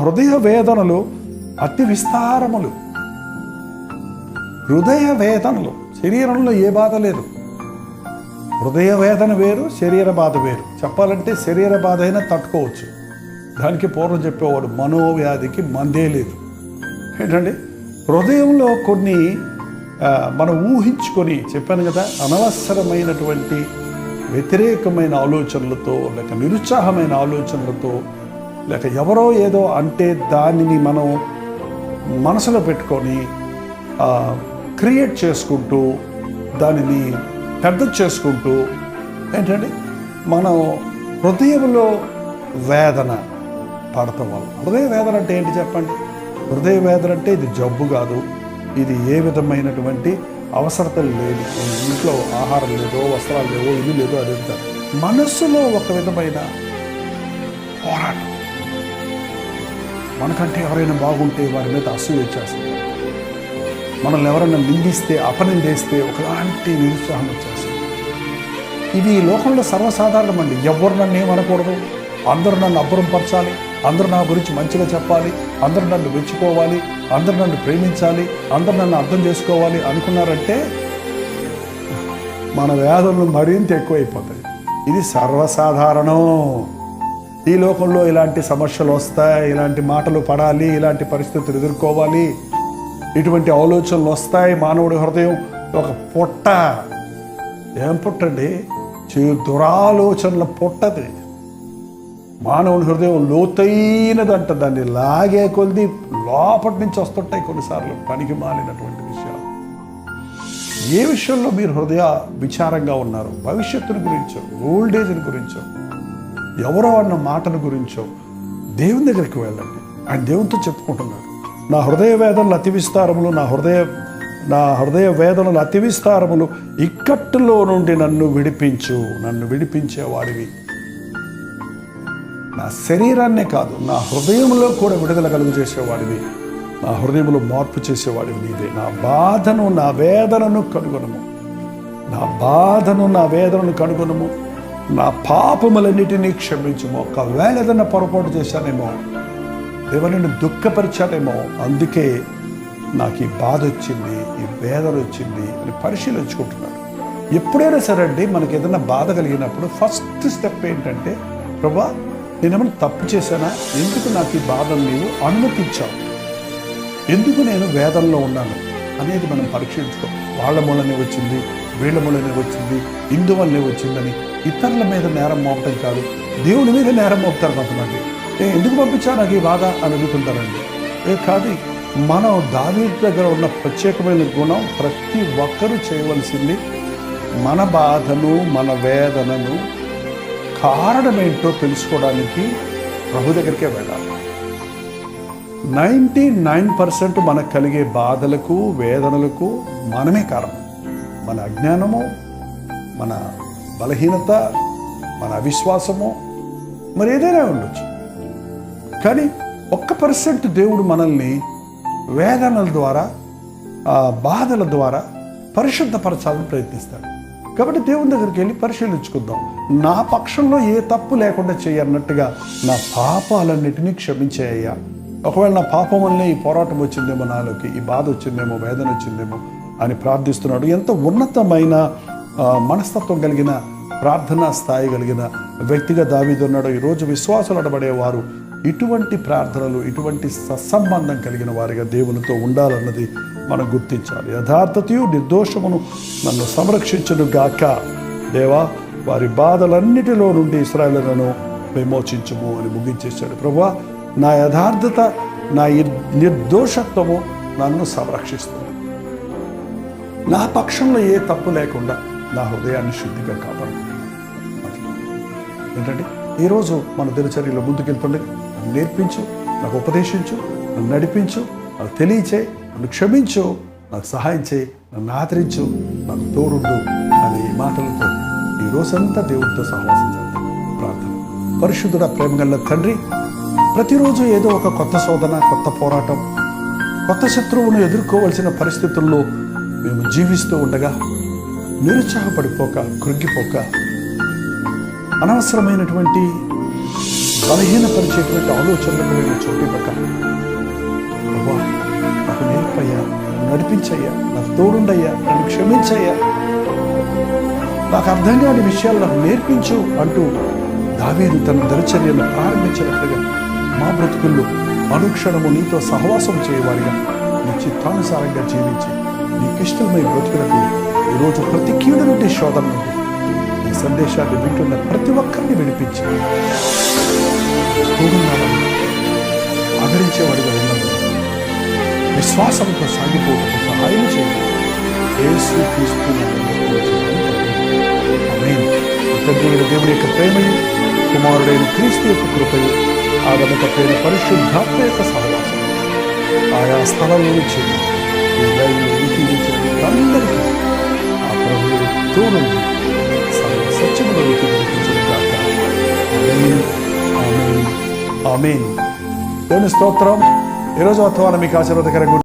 హృదయ వేదనలు అతి విస్తారములు. హృదయ వేదనలు శరీరంలో ఏ బాధ లేదు. హృదయ వేదన వేరు శరీర బాధ వేరు. చెప్పాలంటే శరీర బాధ అయినా తట్టుకోవచ్చు. దానికి పూర్వం చెప్పేవాడు మనోవ్యాధికి మందే లేదు. ఏంటండి? హృదయంలో కొన్ని మనం ఊహించుకొని చెప్పాను కదా అనవసరమైనటువంటి వ్యతిరేకమైన ఆలోచనలతో లేక నిరుత్సాహమైన ఆలోచనలతో లేక ఎవరో ఏదో అంటే దానిని మనం మనసులో పెట్టుకొని క్రియేట్ చేసుకుంటూ దానిని పెద్ద చేసుకుంటూ ఏంటండి మనం హృదయంలో వేదన పడతాం. వల్ల హృదయ వేదన అంటే ఏంటి చెప్పండి? హృదయ వేదన అంటే ఇది జబ్బు కాదు. ఇది ఏ విధమైనటువంటి అవసరతలు లేదు. ఇంట్లో ఆహారం లేదో వస్త్రాలు లేవో ఇల్లు లేదో అది మనస్సులో ఒక విధమైన పోరాటం. మనకంటే ఎవరైనా బాగుంటే వారి మీద అసూయ వచ్చేస్తుంది. మనల్ని ఎవరైనా నిందిస్తే అపనిందేస్తే ఒకలాంటి నిరుత్సాహం వచ్చేస్తుంది. ఇది ఈ లోకంలో సర్వసాధారణం అండి ఎవరు నన్ను ఏమనకూడదు? అందరూ నన్ను అబ్బురంపరచాలి. అందరూ నా గురించి మంచిగా చెప్పాలి. అందరూ నన్ను మెచ్చుకోవాలి. అందరూ నన్ను ప్రేమించాలి. అందరూ నన్ను అర్థం చేసుకోవాలి అనుకున్నారంటే మన వేదనలు మరింత ఎక్కువైపోతాయి. ఇది సర్వసాధారణం. ఈ లోకంలో ఇలాంటి సమస్యలు వస్తాయి ఇలాంటి మాటలు పడాలి ఇలాంటి పరిస్థితులు ఎదుర్కోవాలి. ఇటువంటి ఆలోచనలు వస్తాయి. మానవుడి హృదయం ఒక పొట్ట. ఏం పుట్టండి చే దురాలోచనల పుట్టది మానవుని హృదయం లోతైనదంట. దాన్ని లాగే కొలిది లోపటి నుంచి వస్తుంటాయి కొన్నిసార్లు పనికి మాలినటువంటి విషయాలు. ఏ విషయంలో మీరు హృదయ విచారంగా ఉన్నారు? భవిష్యత్తుని గురించో ఓల్డ్ ఏజ్ని గురించో? ఎవరో అన్న మాటల గురించో దేవుని దగ్గరికి వెళ్ళండి. ఆయన దేవునితో చెప్పుకుంటున్నాడు. నా హృదయ వేదనలు అతి విస్తారములు నా హృదయ నా హృదయ వేదనలు అతి విస్తారములు ఇక్కట్టులో నుండి నన్ను విడిపించు నన్ను విడిపించేవాడివి. నా శరీరాన్నే కాదు నా హృదయంలో కూడా విడుదల కలుగు చేసేవాడివి. నా హృదయంలో మార్పు చేసేవాడివి నీదే నా బాధను నా వేదనను కనుగొనము. నా బాధను నా వేదనను కనుగొనము. నా పాపములన్నిటినీ క్షమించము. ఒకవేళ ఏదైనా పొరపాటు చేశానేమో ఎవరిని దుఃఖపరిచానేమో అందుకే నాకు ఈ బాధ వచ్చింది ఈ వేదన వచ్చింది అని పరిశీలించుకుంటున్నాడు. ఎప్పుడైనా సరే అండి మనకి ఏదైనా బాధ కలిగినప్పుడు ఫస్ట్ స్టెప్ ఏంటంటే ప్రభా నేనేమైనా తప్పు చేశానా? ఎందుకు నాకు ఈ బాధను నీవు అనుమతించావు? ఎందుకు నేను వేదనలో ఉన్నాను? అనేది మనం పరీక్షించుకో. వాళ్ళ మూలనే వచ్చింది వీళ్ళ మూలనే వచ్చింది ఇందువల్లనే వచ్చిందని ఇతరుల మీద నేరం మోపటం కాదు. దేవుని మీద నేరం మోపుతారు కొంతమంది. ఏ ఎందుకు పంపించాను నాకు ఈ బాధ? అని అడుగుతుంటారండి. ఏ కాదు మనం దాని దగ్గర ఉన్న ప్రత్యేకమైన గుణం ప్రతి ఒక్కరూ చేయవలసింది మన బాధను మన వేదనను కారణమేంటో తెలుసుకోవడానికి ప్రభు దగ్గరికే వెళ్ళాలి. నైంటీ నైన్ పర్సెంట్ మనకు కలిగే బాధలకు వేదనలకు మనమే కారణం. మన అజ్ఞానము మన బలహీనత మన అవిశ్వాసము మరి ఏదైనా ఉండొచ్చు. కానీ ఒక్క పర్సెంట్ దేవుడు మనల్ని వేదనల ద్వారా ఆ బాధల ద్వారా పరిశుద్ధపరచాలని ప్రయత్నిస్తాడు. కాబట్టి దేవుని దగ్గరికి వెళ్ళి పరిశీలించుకుందాం. నా పక్షంలో ఏ తప్పు లేకుండా చేయన్నట్టుగా నా పాపాలన్నిటినీ క్షమించేయ్యా ఒకవేళ నా పాపం వల్లే ఈ పోరాటం వచ్చిందేమో నాలోకి ఈ బాధ వచ్చిందేమో వేదన వచ్చిందేమో అని ప్రార్థిస్తున్నాడు. ఎంత ఉన్నతమైన మనస్తత్వం కలిగిన ప్రార్థనా స్థాయి కలిగిన వ్యక్తిగా దావీదున్నాడు ఈరోజు విశ్వాసాలు అడబడేవారు ఇటువంటి ప్రార్థనలు ఇటువంటి సత్సంబంధం కలిగిన వారిగా దేవునితో ఉండాలన్నది మనం గుర్తించాలి. యథార్థతయు నిర్దోషమును నన్ను సంరక్షించను గాక దేవా వారి బాధలన్నిటిలో నుండి ఇస్రాయలను విమోచించుము అని ముగించేశాడు. ప్రభా నా యథార్థత నా నిర్దోషత్వము నన్ను సంరక్షిస్తుంది. నా పక్షంలో ఏ తప్పు లేకుండా నా హృదయాన్ని శుద్ధిగా కాపాడుకుంటుంది ఏంటంటే ఈరోజు మన దినచర్యలో ముందుకెళ్తుండగా నన్ను నేర్పించు నాకు ఉపదేశించు నన్ను నడిపించు నాకు తెలియచే నన్ను క్షమించు నాకు సహాయం చేయి నన్ను ఆదరించు నాకు తోడుండు అనే ఈ మాటలతో ఈ రోజంతా దేవుడితో సహవాసం చేద్దాం. ప్రార్థన. పరిశుద్ధుడ ప్రేమగల్ల తండ్రి ప్రతిరోజు ఏదో ఒక కొత్త శోధన కొత్త పోరాటం కొత్త శత్రువును ఎదుర్కోవలసిన పరిస్థితుల్లో మేము జీవిస్తూ ఉండగా నిరుత్సాహపడిపోక కృంగిపోక అనవసరమైనటువంటి బలహీనపరిచేటువంటి ఆలోచనలకు నేను చోటివ్వక నాకు నేర్పయ్యా నడిపించయ్యా నాకు తోడుండయ్యా నన్ను క్షమించయ్యా. నాకు అర్థం కాని విషయాలు నాకు నేర్పించు అంటూ దావేది తన దరిచర్యను ప్రారంభించినట్లుగా మా బ్రతుకుల్లో అనుక్షణము నీతో సహవాసం చేయవారిగా నీ చిత్తానుసారంగా జీవించి నీకిష్టమై బ్రతుకులకు ఈరోజు ప్రతి కీడు నుండి శోధం నుండి. ఈ సందేశాన్ని వింటున్న ప్రతి ఒక్కరిని విడిపించి తోడున్నాడని ఆదరించేవాడిగా ఉన్నది విశ్వాసంతో సాగిపోవడం సహాయం చేయండి. యేసు క్రీస్తు తండ్రి యొక్క ప్రేమయు కుమారుడైన క్రీస్తు యొక్క కృపయు ఆదమకైన పరిశుద్ధాత్మ యొక్క సహవాసం ఆయా స్థలంలో చేయండి. అందరికీ ప్రభువు తోడుండి సర్వ సత్యములో నడిపించిన గాక దేవుని స్తోత్రం. ఈరోజు వర్తమానం మీకు ఆశీర్వాదకరంగా